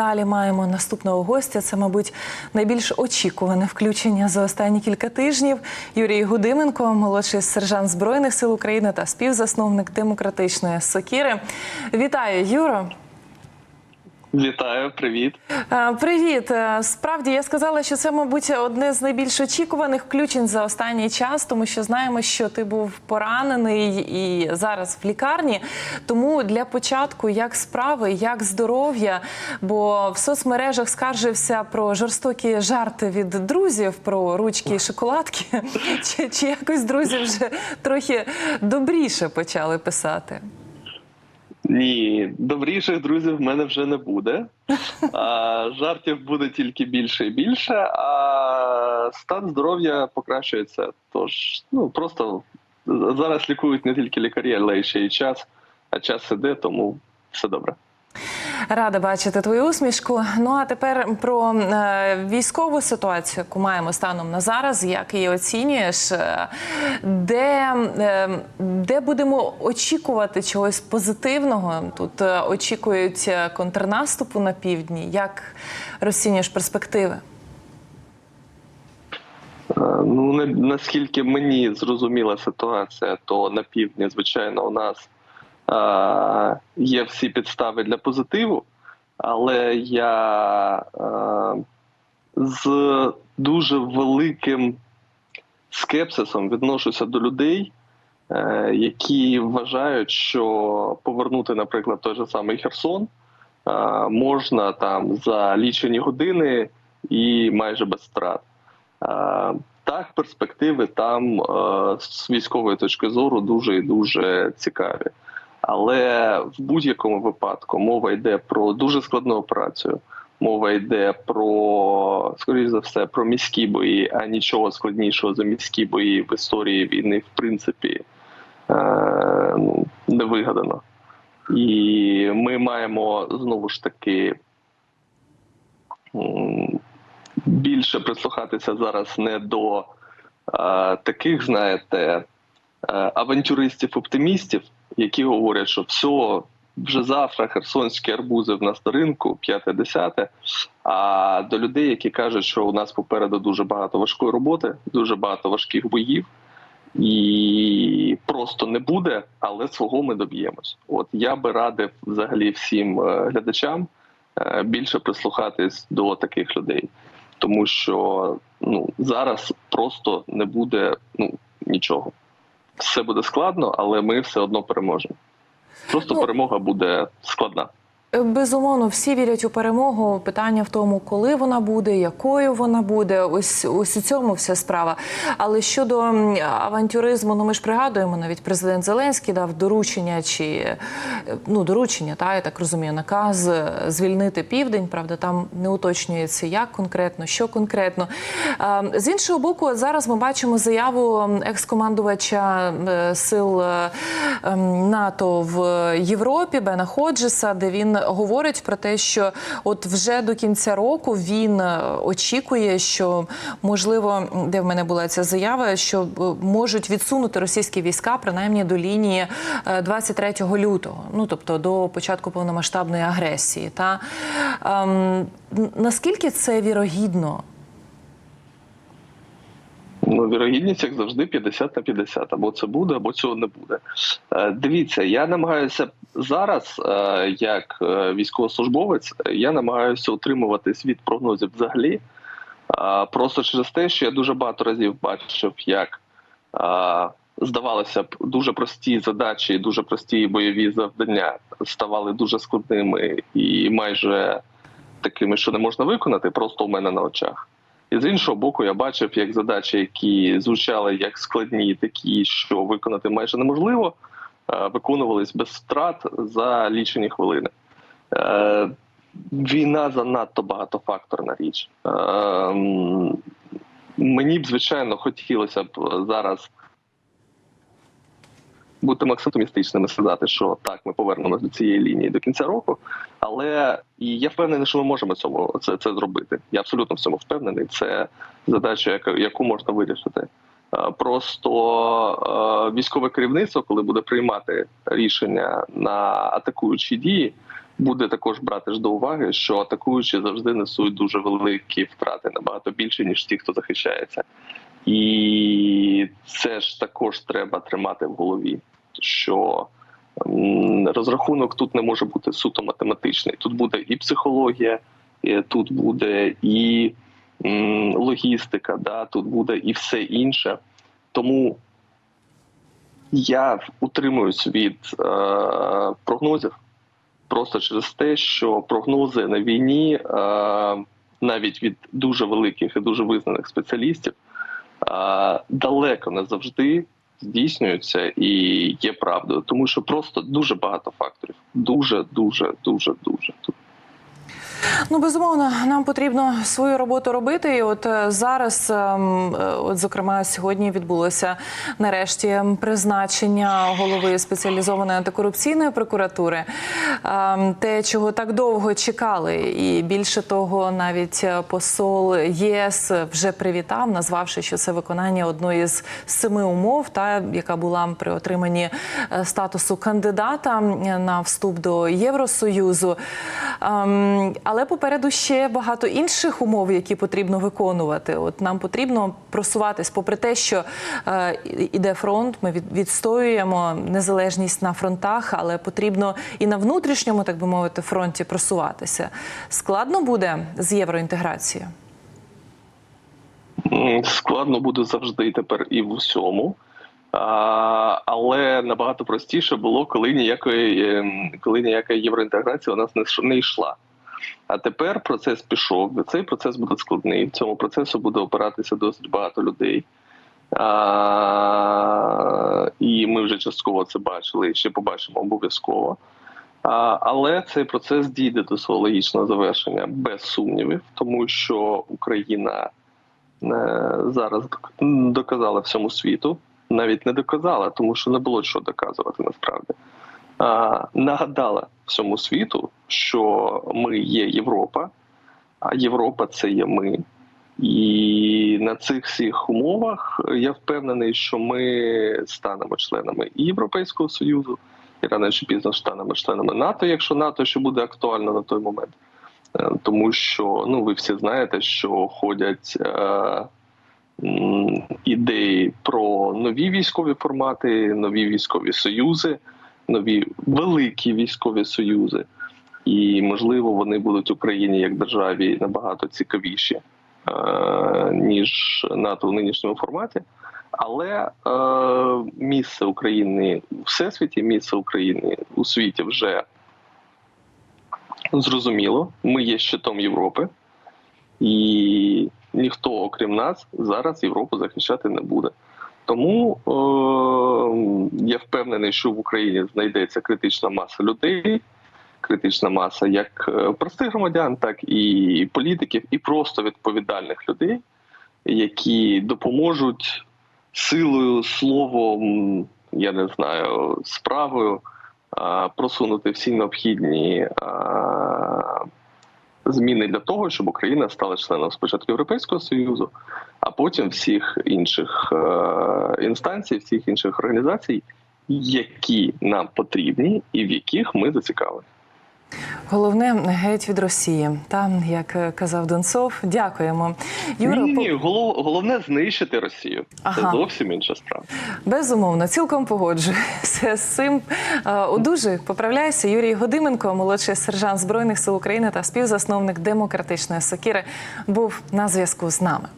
далі маємо наступного гостя. Це, мабуть, найбільш очікуване включення за останні кілька тижнів. Юрій Гудименко, молодший сержант збройних сил України та співзасновник демократичної сокіри. Вітаю, Юро. Вітаю, привіт. Е, Привіт. Е, Справді я сказала, що це, мабуть, одне з найбільш очікуваних включень за останній час, тому що знаємо, що ти був поранений і зараз в лікарні. Тому для початку, як справи, як здоров'я, бо в соцмережах скаржився про жорстокі жарти від друзів про ручки і шоколадки. Чи, чи якось друзі вже трохи добріше почали писати? Ні, добріших друзів в мене вже не буде. А, жартів буде тільки більше і більше, а стан здоров'я покращується. Тож, ну просто зараз лікують не тільки лікарі, але ще й час. А час іде, тому все добре. Рада бачити твою усмішку. Ну а тепер про е, військову ситуацію, яку маємо станом на зараз. Як її оцінюєш? Е, Де, е, де будемо очікувати чогось позитивного? Тут очікують контрнаступу на півдні. Як розцінюєш перспективи? Ну, наскільки мені зрозуміла ситуація, то на півдні, звичайно, у нас є всі підстави для позитиву, але я з дуже великим скепсисом відношуся до людей, е, які вважають, що повернути, наприклад, той же самий Херсон можна там за лічені години і майже без втрат. Так, перспективи там е, з військової точки зору дуже і дуже цікаві. Але в будь-якому випадку мова йде про дуже складну операцію. Мова йде про, скоріш за все, про міські бої, а нічого складнішого за міські бої в історії війни, в принципі, е, ну, не вигадано. І ми маємо знову ж таки більше прислухатися зараз не до е, таких, знаєте, е, авантюристів-оптимістів, які говорять, що все, вже завтра херсонські арбузи в нас на ринку, п'яте-десяте. А до людей, які кажуть, що у нас попереду дуже багато важкої роботи, дуже багато важких боїв. І просто не буде, але свого ми доб'ємось. От я би радив взагалі всім е, глядачам е, більше прислухатись до таких людей, тому що ну зараз просто не буде ну нічого. Все буде складно, але ми все одно переможемо. Просто Ну, перемога буде складна. Безумовно, всі вірять у перемогу. Питання в тому, коли вона буде, якою вона буде. Ось ось у цьому вся справа. Але щодо авантюризму, ну ми ж пригадуємо, навіть президент Зеленський дав доручення чи е, ну доручення, та я так розумію, наказ е, звільнити південь. Правда, там не уточнюється, як конкретно, що конкретно. З іншого боку, зараз ми бачимо заяву екс-командувача е, сил НАТО в Європі Бена Ходжеса, де він говорить про те, що от вже до кінця року він е, очікує, що можливо, де в мене була ця заява, що е, можуть відсунути російські війська принаймні до лінії е, 23 лютого, ну тобто до початку повномасштабної агресії. Та ем, наскільки це вірогідно? Ну, вірогідність, як завжди, 50 на 50. Або це буде, або цього не буде. Е, Дивіться, я намагаюся зараз, е, як е, військовослужбовець, я намагаюся утримуватись від прогнозів взагалі. Просто через те, що я дуже багато разів бачив, як здавалося б, дуже прості задачі, дуже прості бойові завдання ставали дуже складними і майже такими, що не можна виконати, просто у мене на очах. І з іншого боку, я бачив, як задачі, які звучали як складні, такі, що виконати майже неможливо, е, виконувались без втрат за лічені хвилини. Е, Війна занадто багатофакторна річ. Е, Мені б, звичайно, хотілося б зараз бути максимістичними, сказати, що так, ми повернемося до цієї лінії до кінця року. Але і я впевнений, що ми можемо цьому це, це зробити. Я абсолютно в цьому впевнений. Це задача, яку можна вирішити. Е, Просто е, військове керівництво, коли буде приймати рішення на атакуючі дії, буде також брати ж до уваги, що атакуючі завжди несуть дуже великі втрати, набагато більше ніж ті, хто захищається, і це ж також треба тримати в голові, що розрахунок тут не може бути суто математичний. Тут буде і психологія, тут буде і логістика, да, тут буде і все інше. Тому я утримуюсь від е, прогнозів просто через те, що прогнози на війні, е, навіть від дуже великих і дуже визнаних спеціалістів, далеко не завжди здійснюються і є правдою, тому що просто дуже багато факторів. Дуже, дуже, дуже, дуже. Ну, безумовно, нам потрібно свою роботу робити. І от е, зараз, ем, е, от зокрема, сьогодні відбулося нарешті призначення голови спеціалізованої антикорупційної прокуратури. Те, чого так довго чекали, і більше того, навіть е, посол ЄС вже привітав, назвавши, що це виконання одної з семи умов, та яка була при отриманні е, статусу кандидата на вступ до Євросоюзу. Але попереду ще багато інших умов, які потрібно виконувати. От нам потрібно просуватись, попри те, що е, іде фронт, ми відстоюємо незалежність на фронтах, але потрібно і на внутрішньому, так би мовити, фронті просуватися. Складно буде з євроінтеграцією. Складно буде завжди тепер і в усьому. А, але набагато простіше було, коли ніякої, ем, коли ніяка євроінтеграція у нас не, не йшла. А тепер процес пішов. Цей процес буде складний. В цьому процесу буде опиратися досить багато людей. А, і ми вже частково це бачили і ще побачимо обов'язково. Але цей процес дійде до свого логічного завершення без сумнівів, тому що Україна е, зараз доказала всьому світу, навіть не доказала, тому що не було що доказувати насправді. Нагадала всьому світу, що ми є Європа, а Європа це є ми. І на цих всіх умовах я впевнений, що ми станемо членами і Європейського Союзу, рано чи пізно станемо членами НАТО, якщо НАТО ще буде актуально на той момент. Е, Тому що ну ви всі знаєте, що ходять е, ідеї про нові військові формати, нові військові союзи, нові великі військові союзи, і можливо вони будуть Україні як державі набагато цікавіші е, ніж НАТО в нинішньому форматі. Але е, місце України у всесвіті, місце України у світі вже зрозуміло. Ми є щитом Європи, і ніхто, окрім нас, зараз Європу захищати не буде. Тому е, я впевнений, що в Україні знайдеться критична маса людей, критична маса як е, простих громадян, так і політиків, і просто відповідальних людей, які допоможуть силою, словом, я не знаю, справою просунути всі необхідні зміни для того, щоб Україна стала членом спочатку Європейського Союзу, а потім всіх інших інстанцій, всіх інших організацій, які нам потрібні і в яких ми зацікавлені. Головне геть від Росії. Та як е, казав Донцов, дякуємо. Юро, ні, ні, голов, головне знищити Росію. Це зовсім інша справа. Безумовно, цілком погоджуюся з цим. Е, Одужуй, поправляйся. Юрій Годименко, молодший сержант збройних сил України та співзасновник демократичної сокіри, був на зв'язку з нами.